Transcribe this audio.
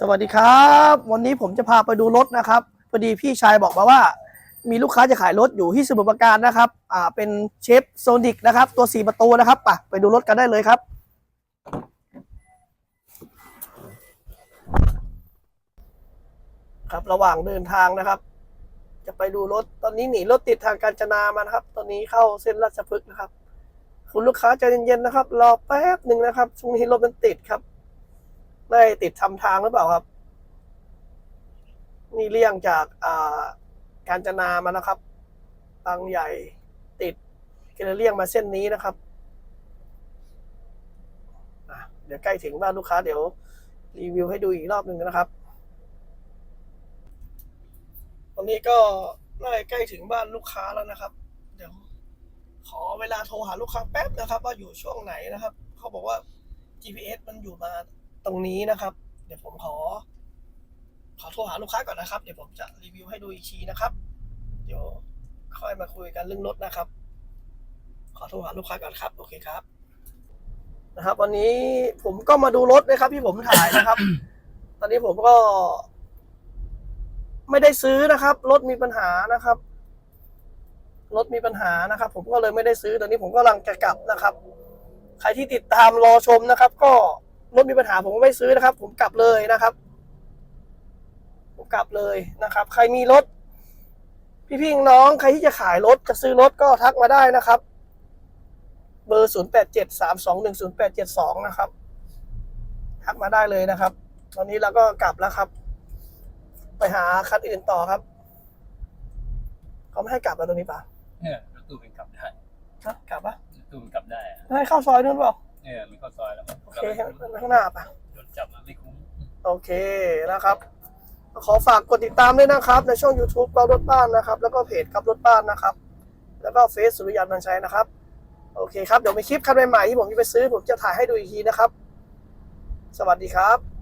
สวัสดีครับ วันนี้ผมจะพาไปดูรถนะครับพอดีพี่ชายบอกมาว่า มีลูกค้าจะขายรถอยู่ที่สมุทรปราการนะครับอ่าเป็นเชฟโซนิกนะครับ ตัวสี่ประตูนะครับป่ะไปดูรถกันได้เลยครับ ครับระหว่างเดินทางนะครับ จะไปดูรถตอนนี้หนีรถติดทางกาญจนามานะครับ ตอนนี้เข้าเส้นราชพฤกษ์นะครับ คุณลูกค้าใจเย็นๆนะครับ รอแป๊บหนึ่งนะครับช่วงนี้รถมันติดครับ ได้ติดทำทางหรือเปล่าครับ นี่เลี่ยงจากอ่าการจนามานะครับบางใหญ่ติดก็เลยเลี่ยงมาเส้นนี้นะครับเดี๋ยวใกล้ถึงบ้านลูกค้าเดี๋ยวรีวิวให้ดูอีกรอบหนึ่งนะครับ ตอนนี้ก็น่าจะใกล้ถึงบ้านลูกค้าแล้วนะครับ เดี๋ยวขอเวลาโทรหาลูกค้าแป๊บนะครับ ว่าอยู่ช่วงไหนนะครับ เขาบอกว่า GPS มันอยู่มา ตรงนี้นะครับ เดี๋ยวผมขอ ขอโทรหาลูกค้าก่อนนะครับ เดี๋ยวผมจะรีวิวให้ดูอีกทีนะครับ เดี๋ยวค่อยมาคุยกันเรื่องรถนะครับ ขอโทรหาลูกค้าก่อนครับ โอเคครับ นะครับ วันนี้ผมก็มาดูรถนะครับ ที่ผมถ่ายนะครับ ตอนนี้ผมก็ ไม่ได้ซื้อนะครับรถมีปัญหานะครับรถมีปัญหานะครับ ผมก็เลยไม่ได้ซื้อตอนนี้ผมกำลังจะกลับนะครับ ใครที่ติดตามรอชมนะครับ ก็ รถมีปัญหาผมก็ไม่ซื้อนะครับ ผมกลับเลยนะครับ ผมกลับเลยนะครับ ใครมีรถ พี่ๆน้องๆใครที่จะขายรถจะซื้อรถก็ทักมาได้นะครับ เบอร์ศูนย์แปดเจ็ดสามสองหนึ่งศูนย์แปดเจ็ดสองนะครับ ทักมาได้เลยนะครับ ตอนนี้เราก็กลับแล้วครับ ไปหาคันอื่นต่อครับเขาไม่ให้กลับแล้วตรงนี้ป่ะเนี่ยรถตู้มันกลับได้ฮะกลับปะรถตู้มันกลับได้อะให้เข้าซอยนู่นเปล่าเนี่ยมันเข้าซอยแล้วมันโอ เคข้างหน้าป่ะโดนจับมาไม่คุ้มโอเคนะครับ ขอฝากกดติดตามด้วยนะครับ ในช่อง YouTube เรารถบ้านนะครับ แล้วก็เพจกับรถบ้านนะครับ แล้วก็เฟซสุริยันบันชัยนะครับโอเคครับ เดี๋ยวมีคลิปคันใหม่ๆที่ผมจะไปซื้อ ผมจะถ่ายให้ดูอีกทีนะครับ สวัสดีครับ